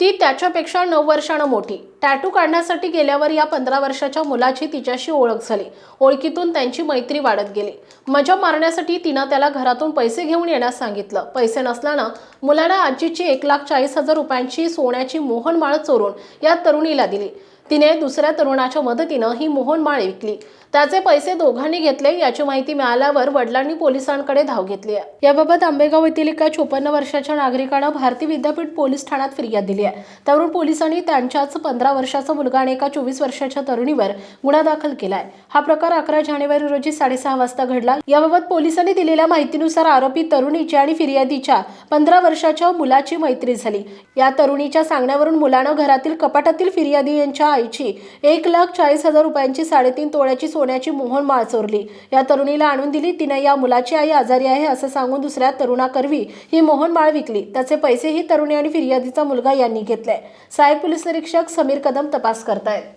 ती त्याच्यापेक्षा नऊ वर्षानं मोठी. टॅटू काढण्यासाठी गेल्यावर या पंधरा वर्षाच्या मुलाची तिच्याशी ओळख झाली. ओळखीतून त्यांची मैत्री वाढत गेली. मजा मारण्यासाठी तिनं त्याला घरातून पैसे घेऊन येण्यास सांगितलं. पैसे नसल्यानं मुलानं आजीची एक लाख चाळीस हजार रुपयांची सोन्याची मोहनमाळ चोरून या तरुणीला दिली. तिने दुसऱ्या तरुणाच्या मदतीनं ही मोहन माळ विकली. त्याचे पैसे दोघांनी घेतले याची माहिती मिळाल्यावर वडिलांनी पोलिसांकडे धाव घेतली. आहे याबाबत आंबेगाव येथील एका चोपन्न वर्षाच्या नागरिकानं भारती विद्यापीठ पोलीस ठाण्यात फिर्याद दिली आहे. त्यावरून पोलिसांनी त्यांच्याच पंधरा वर्षाचा मुलगा आणि एका चोवीस वर्षाच्या तरुणीवर गुन्हा दाखल केलाय. हा प्रकार अकरा जानेवारी रोजी साडेसहा वाजता घडला. याबाबत पोलिसांनी दिलेल्या माहितीनुसार आरोपी तरुणीच्या आणि फिर्यादीच्या पंधरा वर्षाच्या मुलाची मैत्री झाली. या तरुणीच्या सांगण्यावरून मुलानं घरातील कपाटातील फिर्यादी यांच्या आईची. एक लाख चाळीस हजार रुपयांची साडेतीन तोळ्याची सोन्याची मोहन माळ चोरली या तरुणीला आणून दिली. तिने या मुलाची आई आजारी आहे असं सांगून दुसऱ्या तरुणाकरवी ही मोहन माळ विकली. त्याचे पैसेही तरुणी आणि फिर्यादीचा मुलगा यांनी घेतले साहेब पोलीस निरीक्षक समीर कदम तपास करतायत.